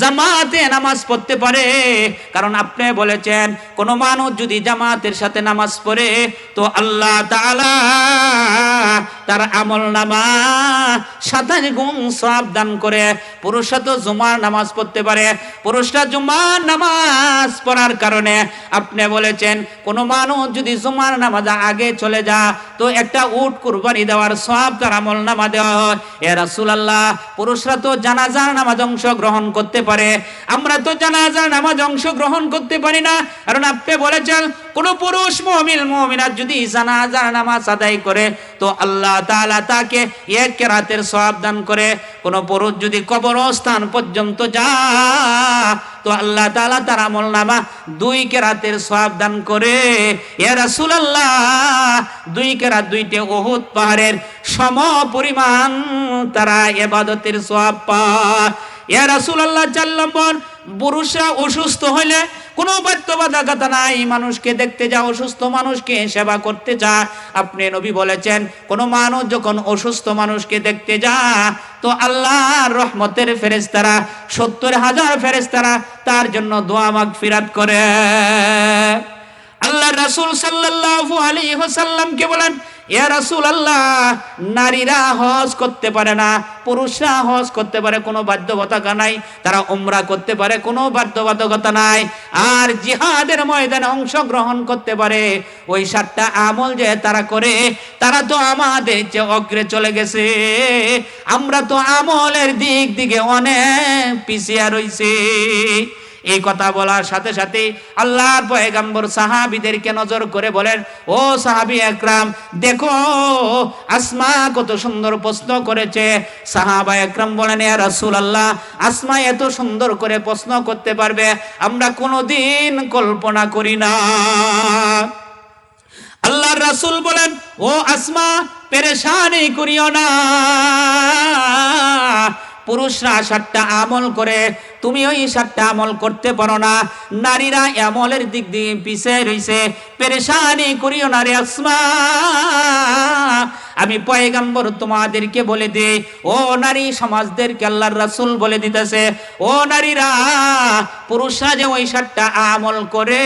জামাতে নামাজ পড়তে পারে। কারণ আপনি বলেছেন, কোন মানুষ যদি জামাতের সাথে নামাজ পড়ে, তো আল্লাহ তাআলা তার আমল নামা সাতাশ গুণ সব দান করে। পুরুষরা তো জুমার নামাজ পড়তে পারে। পুরুষরা জুমার নামাজ পড়ার কারণে আপনি বলেছেন, কোন মানুষ যদি জুমার নামাজ আগে চলে যা তো একটা উট কুরবানি দেওয়ার সব তার আমল নামা দেওয়া হয়। এ রাসূলুল্লাহ, পুরুষরা তো জানাজার নামাজ অংশ গ্রহণ করতে পারে। আমরা তো জানাজার নামাজ অংশ গ্রহণ করতে পারি না। কারণ আপনি বলেছেন, কোন পুরুষ মুমিন, মুমিনাত যদি জানাজার নামাজ আদায় করে, তো আল্লাহ তাআলা তাকে এক রাতের সওয়াব দান করে। কোন পুরুষ যদি কবরস্থান পর্যন্ত যা তো আল্লাহ তাআলা তার আমল নামা দুই কেরাতের সওয়াব দান করে। এ রাসূলুল্লাহ, দুই কেরাত দুইটে উহুদ পাহাড়ের সম পরিমাণ তারা এবাদতের সওয়াব পায়। এ রাসূলুল্লাহ চার নম্বর পুরুষরা অসুস্থ হইলে কোনো বাধ্যবাধকতা নাই। মানুষকে দেখতে যা অসুস্থ মানুষকে সেবা করতে যা। আপনি নবী বলেছেন, কোন মানুষ যখন অসুস্থ মানুষকে দেখতে যা, তো আল্লাহর রহমতের ফেরেশতারা, সত্তর হাজার ফেরেশতারা তার জন্য দোয়া মাগ ফিরাত করে। আল্লাহ রাসূল সাল্লাল্লাহু আলাইহি ওয়াসাল্লামকে বলেন ইয়া রাসূল আল্লাহ নারীরা হজ করতে পারে না, পুরুষরা হজ করতে পারে, কোনো বাধ্যবাধকতা নাই, তারা উমরা করতে পারে, কোনো বাধ্যবাধকতা নাই, আর জিহাদের ময়দানে অংশগ্রহণ করতে পারে। ওই সাতটা আমল যে তারা করে, তারা তো আমাদের যে অগ্রে চলে গেছে। আমরা তো আমলের দিক দিকে অনেক পিছিয়ে রইছি। এই কথা বলার সাথে সাথে আল্লাহর পয়গাম্বর সাহাবিদেরকে নজর করে বলেন, ও সাহাবি একরাম, দেখো, আসমা কত সুন্দর প্রশ্ন করেছে। সাহাবা একরাম বলেন, ইয়া রাসূলুল্লাহ, আসমা এত সুন্দর করে প্রশ্ন করতে পারবে, আমরা কোনোদিন কল্পনা করি না। আল্লাহর রাসূল বলেন, ও আসমা, পেরেশানি করিও না। পুরুষরা সাতটা আমল করে, তুমি ওই সাতটা আমল করতে পারো না। নারীরা আমলের দিক দিয়ে পিছিয়ে রইছে পেরেশানি করিও না রে আসমা। আমি পয়গাম্বর তোমাদেরকে বলে দিই ও নারী সমাজদেরকে আল্লাহর রাসূল বলে দিতেছে, ও নারীরা, পুরুষরা যে ওই সাতটা আমল করে,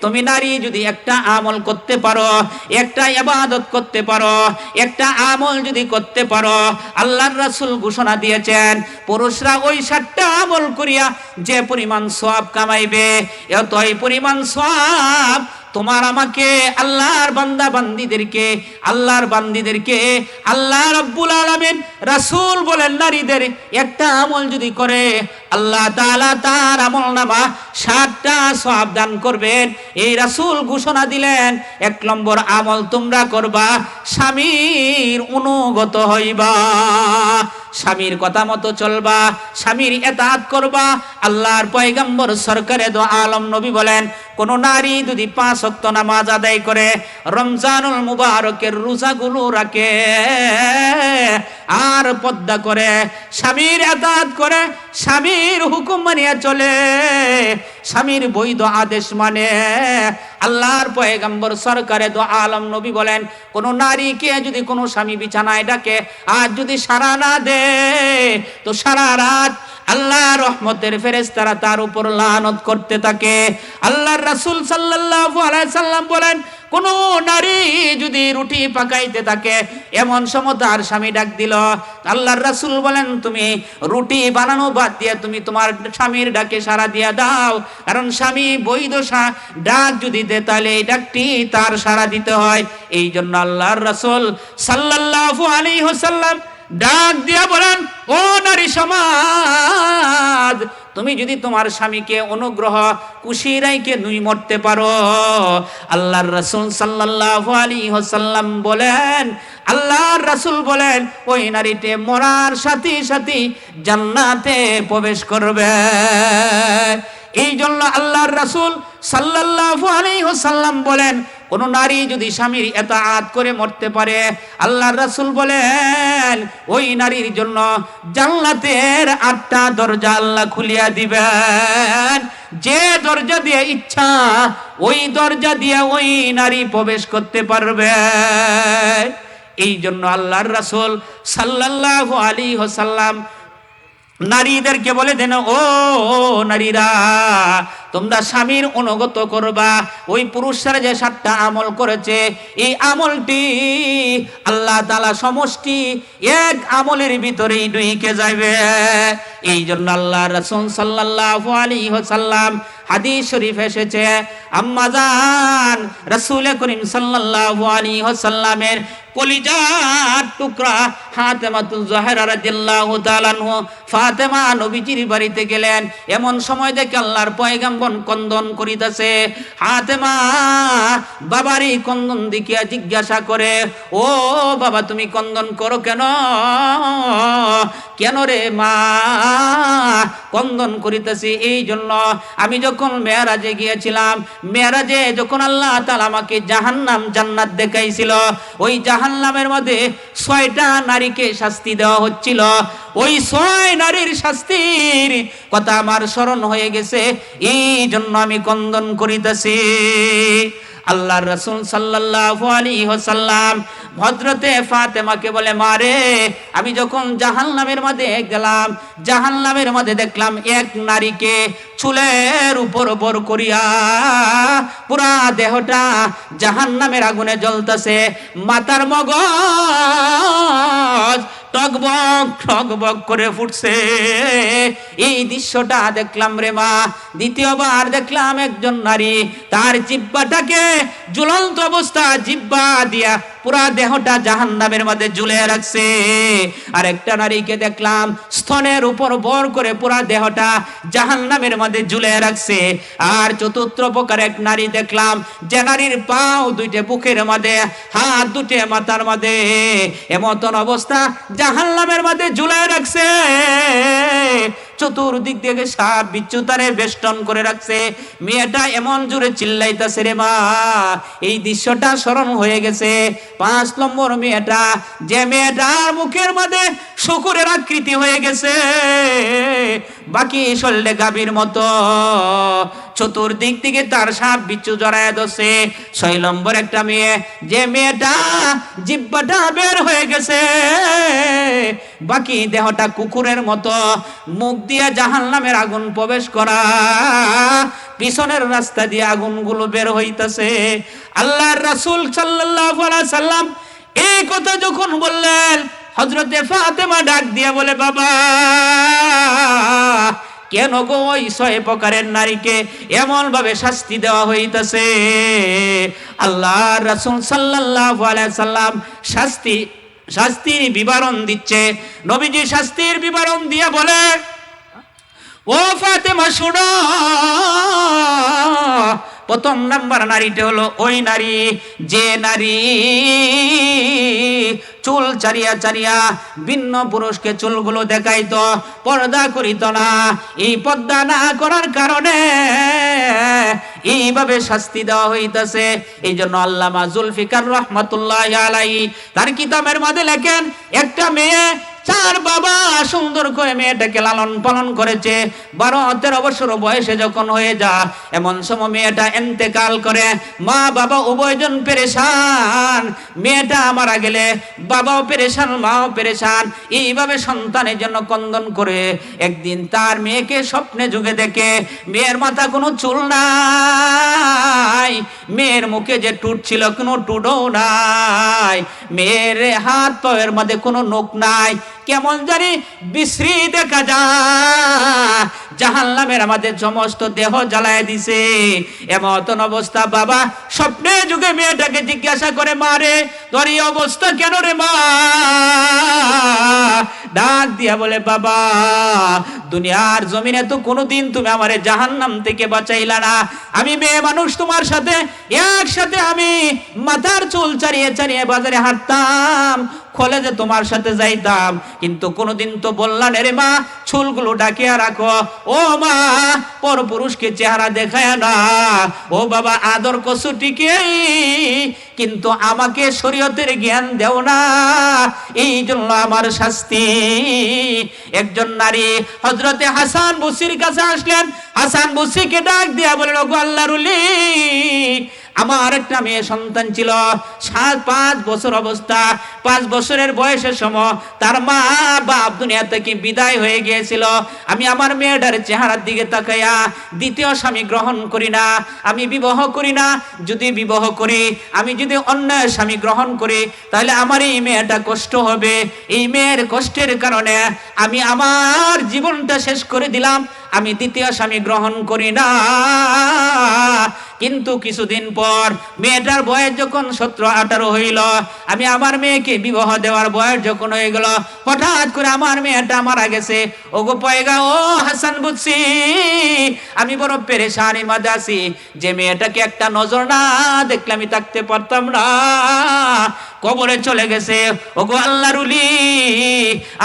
তুমি নারী যদি একটা আমল করতে পারো, একটা ইবাদত করতে পারো, একটা আমল যদি করতে পারো, আল্লাহর রাসূল ঘোষণা দিয়েছেন, পুরুষরা ওই সাতটা আমল করিয়া যে পরিমাণ সওয়াব কামাইবে, এতই পরিমাণ সওয়াব তোমার আমাকে আল্লাহর বান্দা বান্দিদেরকে, আল্লাহর বান্দিদেরকে আল্লাহ রব্বুল আলামিন রাসূল বলেন নারীদের একটা আমল যদি করে আল্লাহ তাআলা তার আমল নামা সাতটা সওয়াব দান করবেন। এই রাসূল ঘোষণা দিলেন, এক নম্বর আমল তোমরা করবা, স্বামীর অনুগত হইবা। স্বামীর কথা মতো চলবা, স্বামীর এতাত করবা। আল্লাহর পয়গাম্বর সরকারে দো আলম নবী বলেন, কোন নারী যদি পাঁচ ওয়াক্ত নামাজ আদায় করে, রমজানুল মুবারকের রোজাগুলো রাখে। পদ্মা করে, স্বামীর এতাত করে, স্বামীর হুকুম মানিয়া চলে। স্বামীর বৈধ আদেশ মানে আল্লাহর পয়গাম্বর, সরকারে দো আলম নবী বলেন, কোন নারীকে যদি কোনো স্বামী বিছানায় ডাকে, আর যদি সারা না দে, তো সারা রাত আল্লাহ রহমতের ফেরেশতারা তার উপর লানত করতে থাকে। আল্লাহর রাসূল সাল্লাল্লাহু আলাইহি সাল্লাম বলেন কোন নারী যদি রুটি পাকাইতে থাকে, এমন সময় তার স্বামী ডাক দিল, আল্লাহর রাসূল বলেন তুমি রুটি বানানো বাদ দিয়ে তুমি তোমার স্বামীর ডাকে সারা দিয়া দাও। কারণ স্বামী বৈধ ডাক যদি দে তাহলে এই ডাকটি তার সারা দিতে হয়। এই জন্য আল্লাহর রাসূল সাল্লাল্লাহু আলাইহি ওয়াসাল্লাম ডাক দিয়া বলেন, ও নারী সমাজ তুমি যদি তোমার স্বামীকে অনুগ্রহ কুশিরাইকে নুই মরতে পারো। আল্লাহর রাসূল সাল্লাল্লাহু আলাইহি ওয়াসাল্লাম বলেন, আল্লাহর রাসূল বলেন, ওই নারীতে মরার সাথে সাথে জান্নাতে প্রবেশ করবে। এই জন্য আল্লাহর রাসূল সাল্লাল্লাহু আলাইহি ওয়াসাল্লাম বলেন কোন নারী যদি স্বামীর এতাআত করে মরতে পারে, আল্লাহর রাসূল বলেন, ওই নারীর জন্য জান্নাতের আটটা দরজা আল্লাহ খুলিয়া দিবেন। যে দরজা দিয়ে ইচ্ছা, ওই দরজা দিয়ে ওই নারী প্রবেশ করতে পারবে। এই জন্য আল্লাহর রাসূল সাল্লাল্লাহু আলাইহি ওয়াসাল্লাম নারীদেরকে বলে দেন, ও নারীরা, তোমরা স্বামীর অনুগত করবা। ওই পুরুষরা যে সাতটা আমল করেছে, এই আমলটি আল্লাহ তালা সমষ্টি এক আমলের ভিতরেই ডুইকে যাবে এই জন্য আল্লাহ রসুল সাল্লাহ আলী সাল্লাম হাদিস শরীফ এসেছে আম্মাজান রসুল করিম সাল্লাল্লাহু আলাইহি ওয়াসাল্লামের কলিজার টুকরা ফাতেমাতুল জাহরা রাদিয়াল্লাহু তাআলা ফাতেমা নবীজির বাড়িতে গেলেন। এমন সময় দেখে আল্লাহর পয়গাম্বর কন্দন করিতেছে। ফাতেমা বাবারই কন্দন দেখিয়া জিজ্ঞাসা করে, ও বাবা, তুমি কন্দন করো কেন? কেন রে মা, কন্দন করিতেছি এই জন্য। আমি যখন মেয়ারাজে গিয়েছিলাম, মেয়ারাজে যখন আল্লাহ তালা আমাকে জাহান্নাম জান্নাত দেখাইছিল, ওই জাহান্নামের মধ্যে ছয়টা নারীকে শাস্তি দেওয়া হচ্ছিল। ওই ছয় নারীর শাস্তির কথা আমার স্মরণ হয়ে গেছে। এই জন্য আমি কন্দন করিতেছি। আল্লাহর রসুল সাল্লাল্লাহু আলাইহি ওয়াসাল্লাম ভদ্রতে ফাতেমাকে বলে, মারে, আমি যখন জাহান্নামের মধ্যে গেলাম, জাহান্নামের মধ্যে দেখলাম এক নারীকে চুলের উপর বর করিয়া পুরা দেহটা জাহান্নামের আগুনে জ্বলতেছে। মাতার মগজ টকবক টকবক করে ফুটছে। এই দৃশ্যটা দেখলাম রে মা, দ্বিতীয়বার দেখলাম একজন নারী তার জিব্বাটাকে ঝুলন্ত অবস্থা জিব্বা দিয়া পুরা দেহটা জাহান্নামের মধ্যে ঝুলে রাখছে। আর একটা নারীকে দেখলাম স্তনের উপর বর করে পুরা দেহটা জাহান্নামের মধ্যে ঝুলে রাখছে। আর চতুর্থ প্রকার এক নারী দেখলাম, যে নারীর পাও দুইটে বুকের মধ্যে, হাত দুটে মাথার মধ্যে, এমতন অবস্থা জাহান্নামের মধ্যে ঝুলে রাখছে। চতুর্দিক থেকে সাপ বিচ্ছু তারে বেষ্টন করে রাখছে। মেয়েটা এমন জোরে চিল্লাইতেছে রে মা, এই দৃশ্যটা স্মরণ হয়ে গেছে। পাঁচ নম্বর মেয়েটা যে মেয়েটার মুখের মধ্যে শুকুরের আকৃতি হয়ে গেছে। বাকি শরীরে গাভীর মতো চতুর্দিক থেকে তার সাপ বিচ্ছু জড়ায় দোষে ছয় নম্বর একটা মেয়ে, যে মেয়েটা জিব্বাটা বের হয়ে গেছে। বাকি দেহটা কুকুরের মতো, মুখ দিয়ে জাহান নামের আগুন প্রবেশ করা। পিছনের রাস্তা দিয়ে আগুনগুলো বের হইতেছে। আল্লাহর রাসূল সাল্লাল্লাহু আলাইহি সাল্লাম এই কথা যখন বললেন, হযরতে ফাতেমা ডাক দিয়ে বলে, বাবা কেন গো ওই প্রকারের নারীকে এমন ভাবে শাস্তি দেওয়া হইতেছে? আল্লাহ রাসূল সাল্লাল্লাহু আলাইহি সাল্লাম শাস্তি, শাস্তির বিবরণ দিচ্ছে। নবীজি শাস্তির বিবরণ দিয়ে বলে, ও ফাতেমা, শোনো। প্রথম নাম্বার নারীটা হলো ওই নারী। যে নারী চুল চারিয়া চারিয়া ভিন্ন পুরুষকে চুলগুলো দেখাইতো, পর্দা করিত না। এই পর্দা না করার কারণে এইভাবে শাস্তি দেওয়া হইতেছে। এই জন্য আল্লামা জুলফিকার রহমতুল্লাহ আলাই তার কিতাবের মাঝে লেখেন, একটা মেয়ে চার বাবা সুন্দর করে মেয়েটাকে লালন পালন করেছে। বারো তেরো বছর বয়সে যখন হয়ে যা এমন সময় মেয়েটা এন্তেকাল করে, মা বাবা উভয়জন পেরেশান, মেয়েটা মারা গেলে বাবাও পেরেশান, মাও পেরেশান, এইভাবে সন্তানের জন্য কন্দন করে একদিন তার মেয়েকে স্বপ্নে যুগে দেখে, মেয়ের মাথা কোনো চুল নাই, মেয়ের মুখে যে টুট ছিল কোনো টুডও নাই, মেয়ের হাত পায়ের মধ্যে কোনো নখ নাই কেমন জানি বিশ্রী দেখা যায়। আমাদের সমস্ত দেহ জ্বালায় দিছে। এমতন অবস্থা, বাবা। স্বপ্নে যুগে মেয়েটাকে জিজ্ঞাসা করে মারে অবস্থা কেন রে, মা? ডাক দিয়া বলে, বাবা, দুনিয়ার জমিনে তো কোনোদিন তুমি আমারে জাহান্নাম থেকে বাঁচাইলা না। আমি মেয়ে মানুষ তোমার সাথে, একসাথে আমি মাথার চুল চারিয়ে চারিয়ে বাজারে হাঁটতাম। কলেজে তোমার সাথে যাইতাম। কিন্তু কোনোদিন তো বললাম রে মা, চুলগুলো ডাকিয়া রাখো। ও মা পর পুরুষকে চেহারা দেখায় না। ও বাবা, আদর কসুটিকে। কিন্তু আমাকে শরীয়তের জ্ঞান দেও না। এই জন্য আমার শাস্তি। একজন নারী হজরতে হাসান বসির কাছে আসলেন। হাসান বসিকে ডাক দিয়া বলল, গো আল্লাহর উলি আমার একটা মেয়ে সন্তান ছিল। সাত, পাঁচ বছর অবস্থা। পাঁচ বছরের বয়সের সময় তার মা বাপ দুনিয়া থেকে বিদায় হয়ে গিয়েছিল। আমি আমার মেয়েটার চেহারার দিকে তাকাইয়া দ্বিতীয় স্বামী গ্রহণ করি না। আমি বিবাহ করি না। যদি বিবাহ করি, আমি যদি অন্য স্বামী গ্রহণ করি, তাহলে আমার এই মেয়েটা কষ্ট হবে। এই মেয়ের কষ্টের কারণে আমি আমার জীবনটা শেষ করে দিলাম। আমি দ্বিতীয় স্বামী গ্রহণ করি না। কিন্তু কিছুদিন পর মেয়েটার বয়স যখন সতেরো, আঠারো হইল, আমি আমার মেয়েকে বিবাহ দেওয়ার বয়স যখন হয়ে গেল, হঠাৎ করে আমার মেয়েটা মারা গেছে। ও গো পয়গা ও হাসান বুঝছি, আমি বড় পেরেশানির মাঝে আছি। যে মেয়েটাকে একটা নজর না দেখলে আমি থাকতে পারতাম না। কবরে চলে গেছে ও গো আল্লাহ রুলি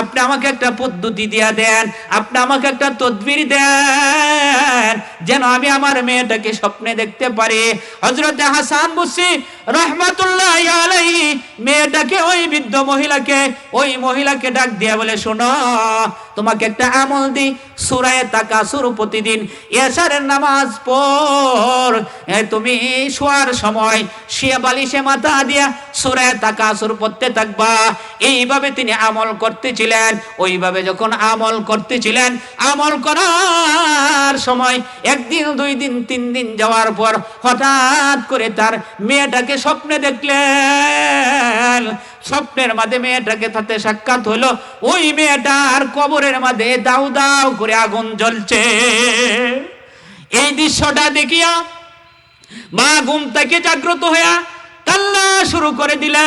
আপনি আমাকে একটা পদ্ধতি দিয়া দেন, আপনি আমাকে একটা তদবির দেন, যেন আমি আমার মেয়েটাকে স্বপ্নে দেখতে পারি। হজরত হাসান বুসি রহমাতুল্লাহ মেয়েটাকে ওই বৃদ্ধ মহিলাকে, ওই মহিলাকে ডাক দিয়া বলে, শোনো তোমাকে একটা আমল দি সুরায় তাকাসুর প্রতিদিন এশারের নামাজ পড়। তুমি শোয়ার সময় শিয়া বালিশে মাথা দিয়া সুরায় তাকাসুর পড়তে থাকবা। এইভাবে তিনি আমল করতেছিলেন। ওইভাবে যখন আমল করতেছিলেন, আমল করার সময় একদিন, দুই দিন, তিন দিন যাওয়ার পর হঠাৎ করে তার মেয়েটাকে স্বপ্নে দেখলেন। স্বপ্নের মাঝে মেয়েটাকে তাতে সাক্ষাৎ হলো। ওই মেয়েটার কবরের মাঝে দাউ দাউ করে আগুন জ্বলছে। এই দৃশ্যটা দেখিয়া মা ঘুম থেকে জাগ্রত হইয়া কান্না শুরু করে দিলেন।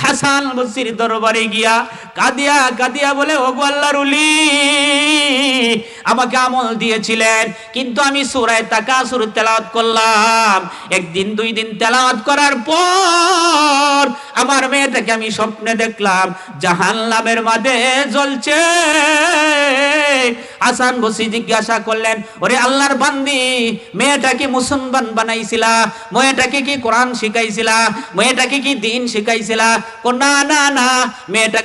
হাসান বসির দরবারে গিয়া কাদিয়া কাদিয়া বলে ও গো আল্লাহর উলি আমাকে আমল দিয়েছিলেন, কিন্তু আমি সুরায় তাকা সুর তেলাওয়াত করলাম। একদিন, দুই দিন তেলাওয়াত করার পর আমার মেয়েটাকে আমি স্বপ্নে দেখলাম, জাহান নামের মাঝে জ্বলছে। হাসান বসি জিজ্ঞাসা করলেন, ওরে আল্লাহর বান্দি, মেয়েটাকে মুসলমান বানাইছিলা, মেয়েটাকে কি কোরআন শিখাইছিলা, মেয়েটাকে কি দিন শিখাইছিলা? না না না, মেয়েটা